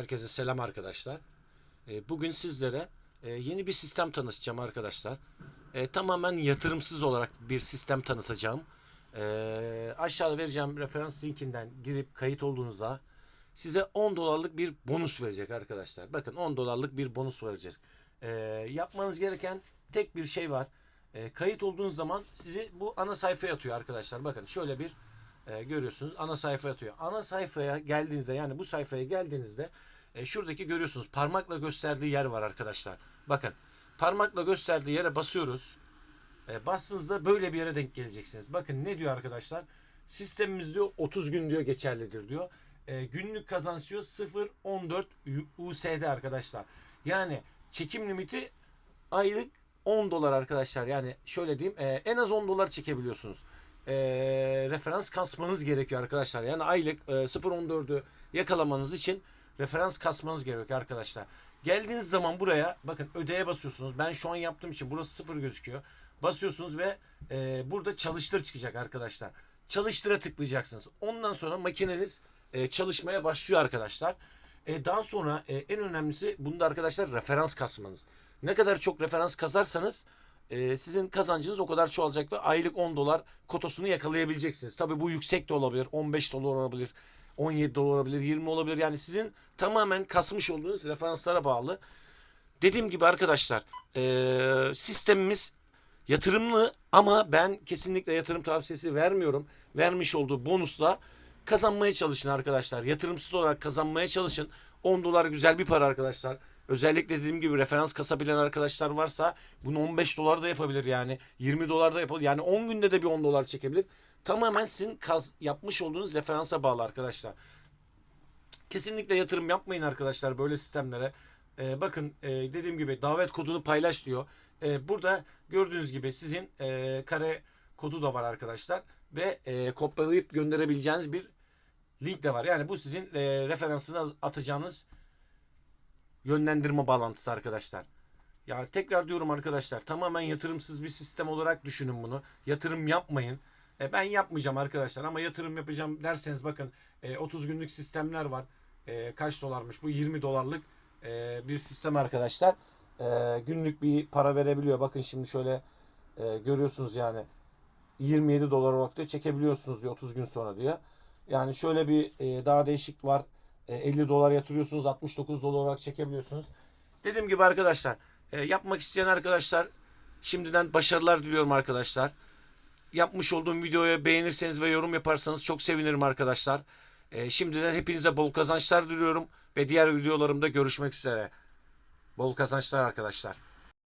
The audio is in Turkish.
Herkese selam arkadaşlar. E, Bugün sizlere e, yeni bir sistem tanıtacağım arkadaşlar. E, Tamamen yatırımsız olarak bir sistem tanıtacağım. E, Aşağıda vereceğim referans linkinden girip kayıt olduğunuzda size 10 dolarlık bir bonus verecek arkadaşlar. Bakın 10 dolarlık bir bonus verecek. Yapmanız gereken tek bir şey var. Kayıt olduğunuz zaman sizi bu ana sayfaya atıyor arkadaşlar. Bakın şöyle bir görüyorsunuz ana sayfa atıyor. Ana sayfaya geldiğinizde yani bu sayfaya geldiğinizde e, şuradaki görüyorsunuz parmakla gösterdiği yer var arkadaşlar. Bakın parmakla gösterdiği yere basıyoruz. E, bastığınızda böyle bir yere denk geleceksiniz. Bakın ne diyor arkadaşlar? Sistemimiz diyor 30 gün diyor geçerlidir diyor. E, günlük kazanç diyor 0.14 USD arkadaşlar. Yani çekim limiti aylık 10 dolar arkadaşlar. Yani şöyle diyeyim e, en az 10 dolar çekebiliyorsunuz. E, referans kasmanız gerekiyor arkadaşlar. Yani aylık e, 0.14'ü yakalamanız için referans kasmanız gerekiyor arkadaşlar. Geldiğiniz zaman buraya bakın ödeye basıyorsunuz. Ben şu an yaptığım için burası sıfır gözüküyor. Basıyorsunuz ve e, burada çalıştır çıkacak arkadaşlar. Çalıştıra tıklayacaksınız. Ondan sonra makineniz e, çalışmaya başlıyor arkadaşlar. E, daha sonra e, en önemlisi bunda arkadaşlar referans kasmanız. Ne kadar çok referans kasarsanız e, sizin kazancınız o kadar çoğalacak ve aylık 10 dolar kotosunu yakalayabileceksiniz. Tabi bu yüksek de olabilir. 15 dolar olabilir. 17 dolar olabilir. 20 olabilir. Yani sizin tamamen kasmış olduğunuz referanslara bağlı. Dediğim gibi arkadaşlar e, sistemimiz yatırımlı ama ben kesinlikle yatırım tavsiyesi vermiyorum. Vermiş olduğu bonusla kazanmaya çalışın arkadaşlar. Yatırımsız olarak kazanmaya çalışın. 10 dolar güzel bir para arkadaşlar. Özellikle dediğim gibi referans kasabilen arkadaşlar varsa bunu 15 dolar da yapabilir yani. 20 dolar da yapabilir. Yani 10 günde de bir 10 dolar çekebilir. Tamamen sizin kaz, yapmış olduğunuz referansa bağlı arkadaşlar. Kesinlikle yatırım yapmayın arkadaşlar böyle sistemlere. Ee, bakın e, dediğim gibi davet kodunu paylaş diyor. Ee, burada gördüğünüz gibi sizin e, kare kodu da var arkadaşlar. Ve e, kopyalayıp gönderebileceğiniz bir link de var. Yani bu sizin e, referansını atacağınız yönlendirme bağlantısı arkadaşlar. Ya tekrar diyorum arkadaşlar tamamen yatırımsız bir sistem olarak düşünün bunu. Yatırım yapmayın. E, ben yapmayacağım arkadaşlar ama yatırım yapacağım derseniz bakın e, 30 günlük sistemler var. E, kaç dolarmış bu 20 dolarlık e, bir sistem arkadaşlar. E, günlük bir para verebiliyor. Bakın şimdi şöyle e, görüyorsunuz yani 27 dolar olarak da çekebiliyorsunuz diyor 30 gün sonra diyor. Yani şöyle bir e, daha değişik var. E, 50 dolar yatırıyorsunuz 69 dolar olarak çekebiliyorsunuz. Dediğim gibi arkadaşlar e, yapmak isteyen arkadaşlar şimdiden başarılar diliyorum arkadaşlar. Yapmış olduğum videoya beğenirseniz ve yorum yaparsanız çok sevinirim arkadaşlar. E, şimdiden hepinize bol kazançlar diliyorum ve diğer videolarımda görüşmek üzere. Bol kazançlar arkadaşlar.